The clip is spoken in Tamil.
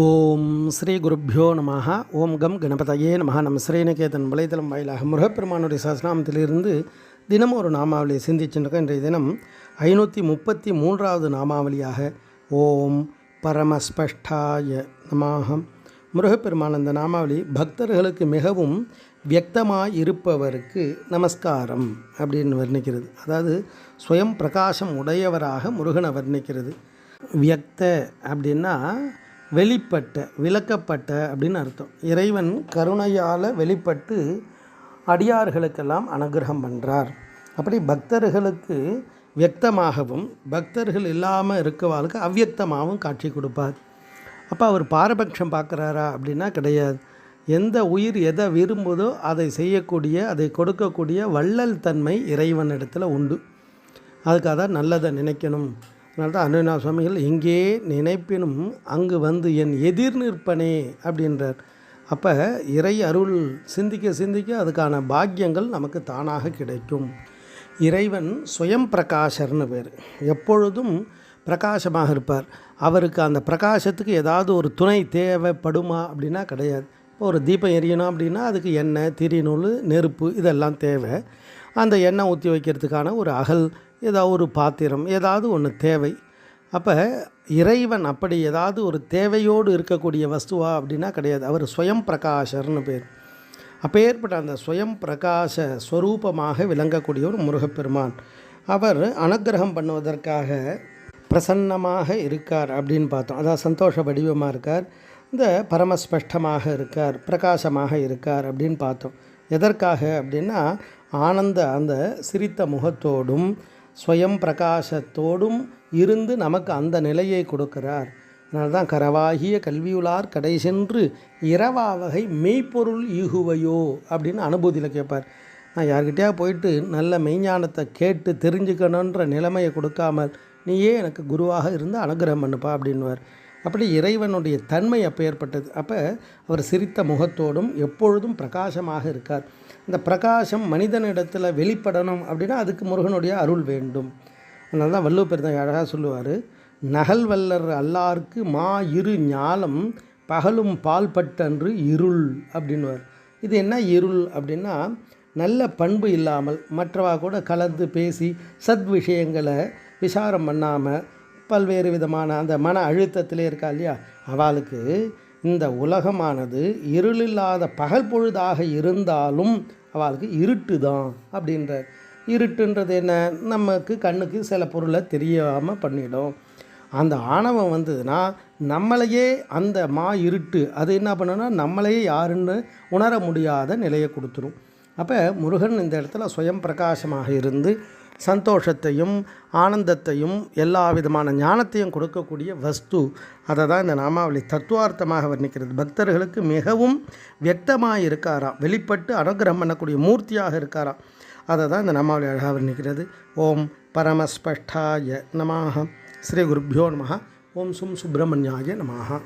ஓம் ஸ்ரீ குருப்பியோ நம ஓம் கம் கணபதையே நம நம் ஸ்ரீநிகேதன் வலைதளம் வாயிலாக முருகப்பெருமானுடைய சஸ்நாமத்திலிருந்து தினமும் ஒரு நாமாவளியை சிந்திச்சுருக்கோம் இன்றைய தினம் ஐநூற்றி முப்பத்தி மூன்றாவது நாமாவளியாக ஓம் பரமஸ்பஷ்டாய நமாகம் முருகப்பெருமான் அந்த நாமாவளி பக்தர்களுக்கு மிகவும் வியக்தமாக இருப்பவருக்கு நமஸ்காரம் அப்படின்னு வர்ணிக்கிறது. அதாவது சுயம் பிரகாசம் உடையவராக முருகனை வர்ணிக்கிறது. வியக்த அப்படின்னா வெளிப்பட்ட விளக்கப்பட்ட அப்படின்னு அர்த்தம். இறைவன் கருணையால் வெளிப்பட்டு அடியார்களுக்கெல்லாம் அனுகிரகம் பண்ணுறார் அப்படி பக்தர்களுக்கு வியக்தமாகவும் பக்தர்கள் இல்லாமல் இருக்கவாளுக்கு அவ்வியக்தமாகவும் காட்சி கொடுப்பார். அப்போ அவர் பாரபட்சம் பார்க்குறாரா அப்படின்னா கிடையாது. எந்த உயிர் எதை விரும்புதோ அதை செய்யக்கூடிய அதை கொடுக்கக்கூடிய வள்ளல் தன்மை இறைவனிடத்தில் உண்டு. அதுக்காக தான் நல்லதை நினைக்கணும். அதனால தான் அனுனா சுவாமிகள் இங்கே நினைப்பினும் அங்கு வந்து என் எதிர் நிற்பனே அப்படின்றார். அப்போ இறை அருள் சிந்திக்க சிந்திக்க அதுக்கான பாக்கியங்கள் நமக்கு தானாக கிடைக்கும். இறைவன் சுயம் பிரகாஷர்னு பேர். எப்பொழுதும் பிரகாசமாக இருப்பார். அவருக்கு அந்த பிரகாசத்துக்கு ஏதாவது ஒரு துணை தேவைப்படுமா அப்படின்னா கிடையாது. இப்போ ஒரு தீபம் எரியணும் அப்படின்னா அதுக்கு எண்ணெய் திரிநூல் நெருப்பு இதெல்லாம் தேவை. அந்த எண்ணெய் ஊற்றி வைக்கிறதுக்கான ஒரு அகல் ஏதாவது ஒரு பாத்திரம் ஏதாவது ஒன்று தேவை. அப்போ இறைவன் அப்படி ஏதாவது ஒரு தேவையோடு இருக்கக்கூடிய வஸ்துவா அப்படின்னா கிடையாது. அவர் சுயம் பிரகாஷர்னு பேர் அப்பேற்பட்ட அந்த சுயம் பிரகாச ஸ்வரூபமாக விளங்கக்கூடிய ஒரு முருகப்பெருமான். அவர் அனுக்கிரகம் பண்ணுவதற்காக பிரசன்னமாக இருக்கார் அப்படின்னு பார்த்தோம். அதாவது சந்தோஷ வடிவமாக இருக்கார். இந்த பரமஸ்பஷ்டமாக இருக்கார் பிரகாசமாக இருக்கார் அப்படின்னு பார்த்தோம். எதற்காக அப்படின்னா ஆனந்த அந்த சிரித்த முகத்தோடும் ஸ்வயம் பிரகாசத்தோடும் இருந்து நமக்கு அந்த நிலையை கொடுக்கிறார். அதனால தான் கரவாகிய கல்வியுளார் கடை சென்று இரவா வகை மெய்ப்பொருள் ஈகுவையோ அப்படின்னு அனுபூதியில் கேட்பார். நான் யார்கிட்டயா போயிட்டு நல்ல மெய்ஞானத்தை கேட்டு தெரிஞ்சுக்கணுன்ற நிலைமையை கொடுக்காமல் நீயே எனக்கு குருவாக இருந்து அனுகிரகம் பண்ணுப்பா அப்படின்வார் அப்படி இறைவனுடைய தன்மை அப்போ ஏற்பட்டது. அப்போ அவர் சிரித்த முகத்தோடும் எப்பொழுதும் பிரகாசமாக இருக்கார். இந்த பிரகாசம் மனிதனிடத்தில் வெளிப்படணும் அப்படின்னா அதுக்கு முருகனுடைய அருள் வேண்டும். அதனால தான் வள்ளுவ பெருந்தை அழகாக சொல்லுவார் நகல் வல்லர் அல்லாருக்கு மா இரு ஞாலம் பகலும் பால்பட்டன்று இருள் அப்படின்வார் இது என்ன இருள் அப்படின்னா நல்ல பண்பு இல்லாமல் மற்றவா கூட கலந்து பேசி சத் விஷயங்களை விசாரம் பண்ணாமல் பல்வேறு விதமான அந்த மன அழுத்தத்திலே இருக்கா இல்லையா? அவளுக்கு இந்த உலகமானது இருளில்லாத பகல் பொழுதாக இருந்தாலும் அவளுக்கு இருட்டு தான் அப்படின்ற இருட்டுன்றது என்ன? நமக்கு கண்ணுக்கு சில பொருளை தெரியாமல் பண்ணிடும். அந்த ஆணவம் வந்ததுன்னா நம்மளையே அந்த மா இருட்டு அது என்ன பண்ணுன்னா நம்மளையே யாருன்னு உணர முடியாத நிலையை கொடுத்துரும். அப்போ முருகன் இந்த இடத்துல சுயம் பிரகாசமாக இருந்து சந்தோஷத்தையும் ஆனந்தத்தையும் எல்லா விதமான ஞானத்தையும் கொடுக்கக்கூடிய வஸ்து. அதை தான் இந்த நாமாவளி தத்துவார்த்தமாக வர்ணிக்கிறது. பக்தர்களுக்கு மிகவும் வியக்தமாக இருக்காராம் வெளிப்பட்டு அனுகிரகம் பண்ணக்கூடிய மூர்த்தியாக இருக்காராம் அதை தான் இந்த நாமாவளி அழகாக வர்ணிக்கிறது. ஓம் பரமஸ்பஷ்டாய நமாக ஸ்ரீ குருப்பியோ நம ஓம் சும் சுப்பிரமணியாய நமாக